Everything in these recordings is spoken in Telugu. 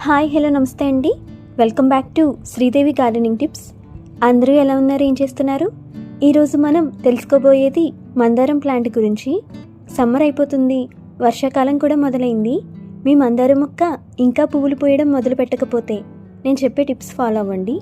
హాయ్ హలో నమస్తే అండి. Welcome back to Sridevi gardening tips. అందరూ ఎలా ఉన్నారు? ఏం చేస్తున్నారు? ఈరోజు మనం తెలుసుకోబోయేది మందారం ప్లాంట్ గురించి. సమ్మర్ అయిపోతుంది వర్షాకాలం కూడా మొదలైంది. మీ మందారం మొక్క ఇంకా పువ్వులు పూయడం మొదలు పెట్టకపోతే నేను చెప్పే టిప్స్ ఫాలో అవ్వండి.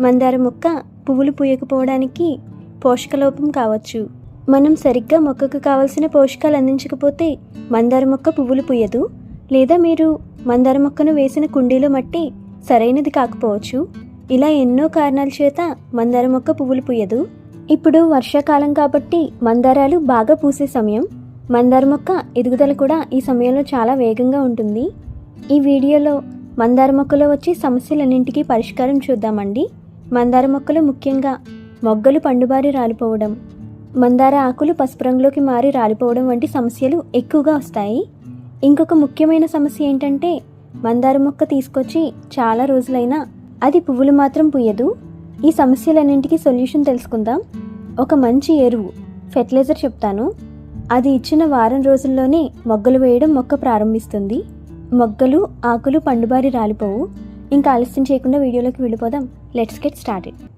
మందారం మొక్క పువ్వులు పూయకపోవడానికి పోషక లోపం కావచ్చు. మనం సరిగ్గా మొక్కకు కావలసిన పోషకాలు అందించకపోతే మందారం మొక్క పువ్వులు పూయదు. లేదా మీరు మందార మొక్కను వేసిన కుండీలో మట్టి సరైనది కాకపోవచ్చు. ఇలా ఎన్నో కారణాల చేత మందార మొక్క పువ్వులు పూయదు. ఇప్పుడు వర్షాకాలం కాబట్టి మందారాలు బాగా పూసే సమయం. మందార మొక్క ఎదుగుదల కూడా ఈ సమయంలో చాలా వేగంగా ఉంటుంది. ఈ వీడియోలో మందార మొక్కలో వచ్చే సమస్యలన్నింటికీ పరిష్కారం చూద్దామండి. మందార మొక్కలు ముఖ్యంగా మొగ్గలు పండుబారి రాలిపోవడం మందార ఆకులు పసుపు రంగులోకి మారి రాలిపోవడం వంటి సమస్యలు ఎక్కువగా వస్తాయి. ఇంకొక ముఖ్యమైన సమస్య ఏంటంటే మందార మొక్క తీసుకొచ్చి చాలా రోజులైనా అది పువ్వులు మాత్రం పూయదు. ఈ సమస్యలన్నింటికి సొల్యూషన్ తెలుసుకుందాం. ఒక మంచి ఎరువు ఫెర్టిలైజర్ చెప్తాను. అది ఇచ్చిన వారం రోజుల్లోనే మొగ్గలు వేయడం మొక్క ప్రారంభిస్తుంది. మొగ్గలు ఆకులు పండుబారి రాలిపోవు. ఇంకా ఆలస్యం చేయకుండా వీడియోలోకి వెళ్ళిపోదాం. Let's get started.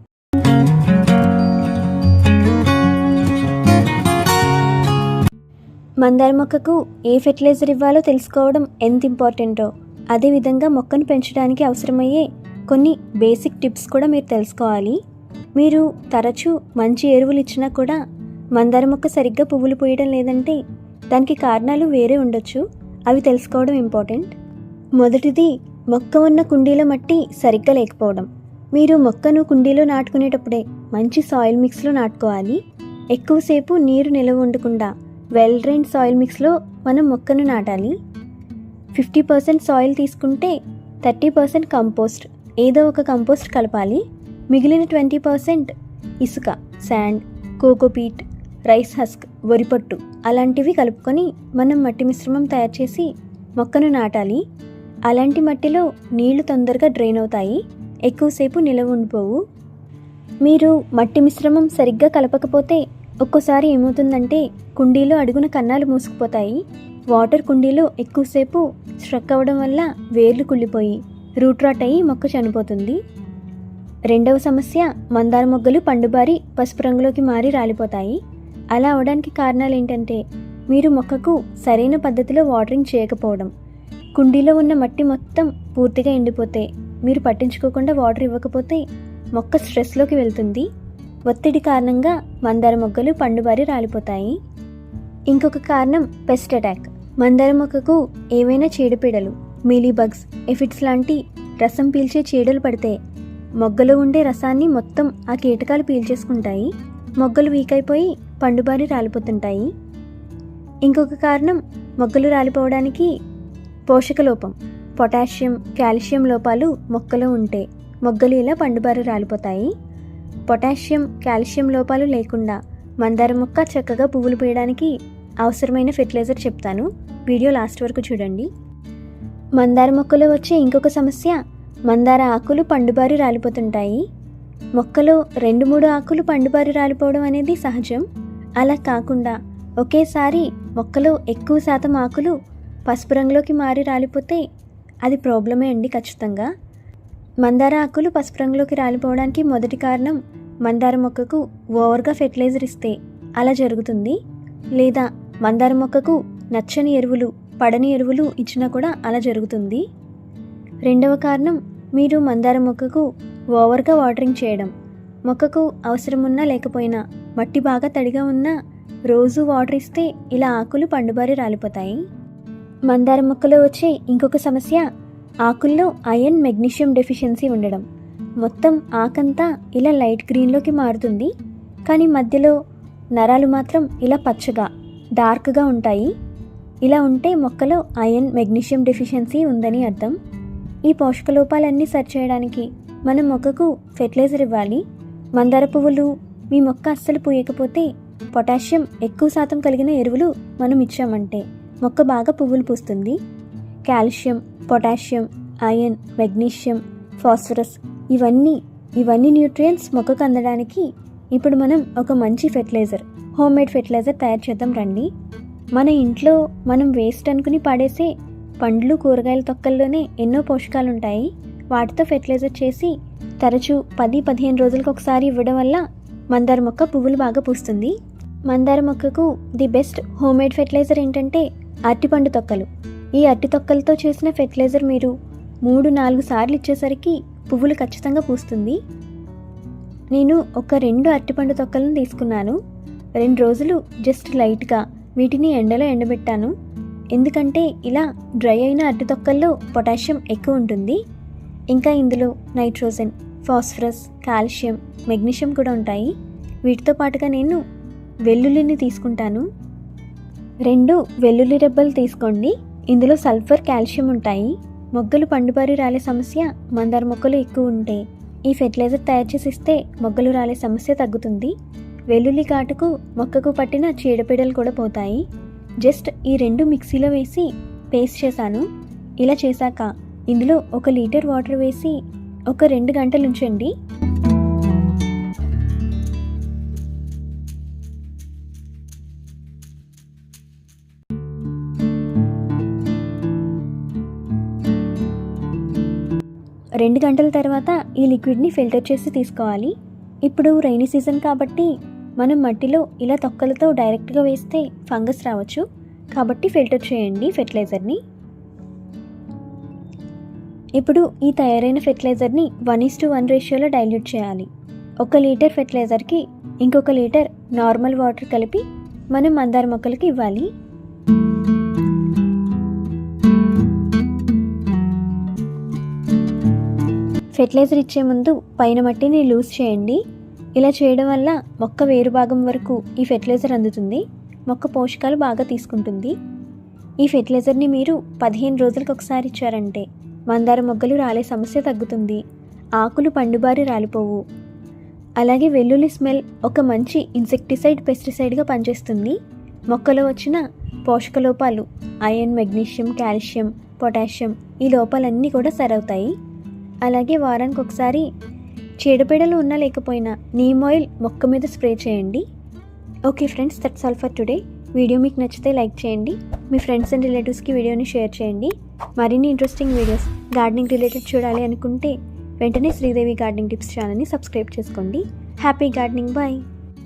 మందార మొక్కకు ఏ ఫెర్టిలైజర్ ఇవ్వాలో తెలుసుకోవడం ఎంత ఇంపార్టెంటో అదేవిధంగా మొక్కను పెంచడానికి అవసరమయ్యే కొన్ని బేసిక్ టిప్స్ కూడా మీరు తెలుసుకోవాలి. మీరు తరచూ మంచి ఎరువులు ఇచ్చినా కూడా మందార మొక్క సరిగ్గా పువ్వులు పూయడం లేదంటే దానికి కారణాలు వేరే ఉండొచ్చు. అవి తెలుసుకోవడం ఇంపార్టెంట్. మొదటిది మొక్క ఉన్న కుండీలో మట్టి సరిగ్గా లేకపోవడం. మీరు మొక్కను కుండీలో నాటుకునేటప్పుడే మంచి సాయిల్ మిక్స్లో నాటుకోవాలి. ఎక్కువసేపు నీరు నిలవ ఉండకుండా వెల్ డ్రైన్ సాయిల్ మిక్స్లో మనం మొక్కను నాటాలి. ఫిఫ్టీ పర్సెంట్ సాయిల్ తీసుకుంటే థర్టీ పర్సెంట్ కంపోస్ట్ ఏదో ఒక కంపోస్ట్ కలపాలి. మిగిలిన ట్వంటీ పర్సెంట్ ఇసుక శాండ్ కోకోపీట్ రైస్ హస్క్ వరిపట్టు అలాంటివి కలుపుకొని మనం మట్టి మిశ్రమం తయారు చేసి మొక్కను నాటాలి. అలాంటి మట్టిలో నీళ్ళు తొందరగా డ్రైన్ అవుతాయి. ఎక్కువసేపు నిలవ ఉండిపోవు మీరు మట్టి మిశ్రమం సరిగ్గా కలపకపోతే ఒక్కోసారి ఏమవుతుందంటే కుండీలో అడుగున కన్నాలు మూసుకుపోతాయి. వాటర్ కుండీలో ఎక్కువసేపు స్ట్రక్ అవ్వడం వల్ల వేర్లు కుళ్ళిపోయి రూట్ రాట్ అయ్యి మొక్క చనిపోతుంది. రెండవ సమస్య మందార మొగ్గలు పండుబారి పసుపు రంగులోకి మారి రాలిపోతాయి. అలా అవడానికి కారణాలు ఏంటంటే మీరు మొక్కకు సరైన పద్ధతిలో వాటరింగ్ చేయకపోవడం. కుండీలో ఉన్న మట్టి మొత్తం పూర్తిగా ఎండిపోతే మీరు పట్టించుకోకుండా వాటర్ ఇవ్వకపోతే మొక్క స్ట్రెస్లోకి వెళ్తుంది. ఒత్తిడి కారణంగా మందార మొగ్గలు పండుబారి రాలిపోతాయి. ఇంకొక కారణం పెస్ట్ అటాక్. మందార మొక్కకు ఏవైనా చీడపీడలు మీలీబగ్స్ ఎఫిడ్స్ లాంటి రసం పీల్చే చీడలు పడితే మొగ్గలో ఉండే రసాన్ని మొత్తం ఆ కీటకాలు పీల్చేసుకుంటాయి. మొగ్గలు వీక్ అయిపోయి పండుబారి రాలిపోతుంటాయి. ఇంకొక కారణం మొగ్గలు రాలిపోవడానికి పోషక లోపం. పొటాషియం కాల్షియం లోపాలు మొక్కలో ఉంటే మొగ్గలు ఇలా పండుబారి రాలిపోతాయి. పొటాషియం కాల్షియం లోపాలు లేకుండా మందార మొక్క చక్కగా పువ్వులు పీయడానికి అవసరమైన ఫెర్టిలైజర్ చెప్తాను. వీడియో లాస్ట్ వరకు చూడండి. మందార మొక్కలో వచ్చే ఇంకొక సమస్య మందార ఆకులు పండుబారి రాలిపోతుంటాయి. మొక్కలో రెండు మూడు ఆకులు పండుబారి రాలిపోవడం అనేది సహజం. అలా కాకుండా ఒకేసారి మొక్కలో ఎక్కువ శాతం ఆకులు పసుపు రంగులోకి మారి రాలిపోతే అది ప్రాబ్లమే అండి ఖచ్చితంగా. మందార ఆకులు పసుపు రంగులోకి రాలిపోవడానికి మొదటి కారణం మందార మొక్కకు ఓవర్గా ఫెర్టిలైజర్ ఇస్తే అలా జరుగుతుంది. లేదా మందార మొక్కకు నచ్చని ఎరువులు పడని ఎరువులు ఇచ్చినా కూడా అలా జరుగుతుంది. రెండవ కారణం మీరు మందార మొక్కకు ఓవర్గా వాటరింగ్ చేయడం. మొక్కకు అవసరం ఉన్నా లేకపోయినా మట్టి బాగా తడిగా ఉన్నా రోజు వాటర్ ఇస్తే ఇలా ఆకులు పండుబారి రాలిపోతాయి. మందార మొక్కలో వచ్చే ఇంకొక సమస్య ఆకుల్లో ఐరన్ మెగ్నీషియం డెఫిషియన్సీ ఉండడం. మొత్తం ఆకంతా ఇలా లైట్ గ్రీన్లోకి మారుతుంది. కానీ మధ్యలో నరాలు మాత్రం ఇలా పచ్చగా డార్క్గా ఉంటాయి. ఇలా ఉంటే మొక్కలో ఐరన్ మెగ్నీషియం డెఫిషియన్సీ ఉందని అర్థం. ఈ పోషక లోపాలన్నీ సరి చేయడానికి మనం మొక్కకు ఫెర్టిలైజర్ ఇవ్వాలి. మందార పువ్వులు మీ మొక్క అస్సలు పూయకపోతే పొటాషియం ఎక్కువ శాతం కలిగిన ఎరువులు మనం ఇచ్చామంటే మొక్క బాగా పువ్వులు పూస్తుంది. Calcium potassium iron magnesium phosphorus ఇవన్నీ ఇవన్నీ న్యూట్రియంట్స్ మొక్కకు అందడానికి ఇప్పుడు మనం ఒక మంచి ఫెర్టిలైజర్ హోమ్ మేడ్ ఫెర్టిలైజర్ తయారు చేద్దాం రండి. మన ఇంట్లో మనం వేస్ట్ అనుకుని పడేసే పండ్లు కూరగాయల తొక్కల్లోనే ఎన్నో పోషకాలు ఉంటాయి వాటితో ఫెర్టిలైజర్ చేసి తరచూ పది పదిహేను రోజులకు ఒకసారి ఇవ్వడం వల్ల మందార మొక్క పువ్వులు బాగా పూస్తుంది. మందార మొక్కకు the best home made fertiliser ఏంటంటే అరటిపండు తొక్కలు. ఈ అరటి తొక్కలతో చేసిన ఫెర్టిలైజర్ మీరు మూడు నాలుగు సార్లు ఇచ్చేసరికి పువ్వులు ఖచ్చితంగా పూస్తుంది. నేను ఒక రెండు అరటిపండు తొక్కలను తీసుకున్నాను. రెండు రోజులు జస్ట్ లైట్గా వీటిని ఎండలో ఎండబెట్టాను. ఎందుకంటే ఇలా డ్రై అయిన అరటి తొక్కల్లో పొటాషియం ఎక్కువ ఉంటుంది. ఇంకా ఇందులో నైట్రోజన్ ఫాస్ఫరస్ కాల్షియం మెగ్నీషియం కూడా ఉంటాయి. వీటితో పాటుగా నేను వెల్లుల్లిని తీసుకుంటాను. రెండు వెల్లుల్లి రెబ్బలు తీసుకోండి. ఇందులో సల్ఫర్ కాల్షియం ఉంటాయి. మొగ్గలు పండుబారి రాలే సమస్య మందార మొక్కలు ఎక్కువ ఉంటే. ఈ ఫెర్టిలైజర్ తయారు చేసి ఇస్తే మొగ్గలు రాలే సమస్య తగ్గుతుంది. వెల్లుల్లి కాటుకు మొక్కకు పట్టిన చీడపీడలు కూడా పోతాయి. జస్ట్ ఈ రెండు మిక్సీలో వేసి పేస్ట్ చేశాను. ఇలా చేశాక ఇందులో ఒక లీటర్ వాటర్ వేసి ఒక రెండు గంటలు ఉంచండి రెండు గంటల తర్వాత ఈ లిక్విడ్ని ఫిల్టర్ చేసి తీసుకోవాలి. ఇప్పుడు రైనీ సీజన్ కాబట్టి మనం మట్టిలో ఇలా తొక్కలతో డైరెక్ట్గా వేస్తే ఫంగస్ రావచ్చు. కాబట్టి ఫిల్టర్ చేయండి ఫెర్టిలైజర్ని. ఇప్పుడు ఈ తయారైన ఫెర్టిలైజర్ని వన్ ఈస్ టు వన్ రేషియోలో డైల్యూట్ చేయాలి. ఒక లీటర్ ఫెర్టిలైజర్కి ఇంకొక లీటర్ నార్మల్ వాటర్ కలిపి మనం మందార మొక్కలకి ఇవ్వాలి. ఫెర్టిలైజర్ ఇచ్చే ముందు పైన మట్టిని లూజ్ చేయండి. ఇలా చేయడం వల్ల మొక్క వేరు భాగం వరకు ఈ ఫెర్టిలైజర్ అందుతుంది. మొక్క పోషకాలు బాగా తీసుకుంటుంది. ఈ ఫెర్టిలైజర్ని మీరు పదిహేను రోజులకు ఒకసారి ఇచ్చారంటే మందార మొగ్గలు రాలే సమస్య తగ్గుతుంది. ఆకులు పండుబారి రాలిపోవు. అలాగే వెల్లుల్లి స్మెల్ ఒక మంచి ఇన్సెక్టిసైడ్ పెస్టిసైడ్గా పనిచేస్తుంది. మొక్కలో వచ్చిన పోషక లోపాలు ఐరన్ మెగ్నీషియం కాల్షియం పొటాషియం ఈ లోపాలన్నీ కూడా సరవుతాయి. అలాగే వారానికి ఒకసారి చీడపీడలు ఉన్నా లేకపోయినా నీమ్ ఆయిల్ మొక్క మీద స్ప్రే చేయండి. Okay friends that's all for today video మీకు నచ్చితే లైక్ చేయండి. మీ ఫ్రెండ్స్ అండ్ రిలేటివ్స్కి వీడియోని షేర్ చేయండి. మరిన్ని ఇంట్రెస్టింగ్ వీడియోస్ గార్డెనింగ్ రిలేటెడ్ చూడాలి అనుకుంటే వెంటనే శ్రీదేవి గార్డెనింగ్ టిప్స్ ఛానల్ని సబ్స్క్రైబ్ చేసుకోండి. Happy gardening bye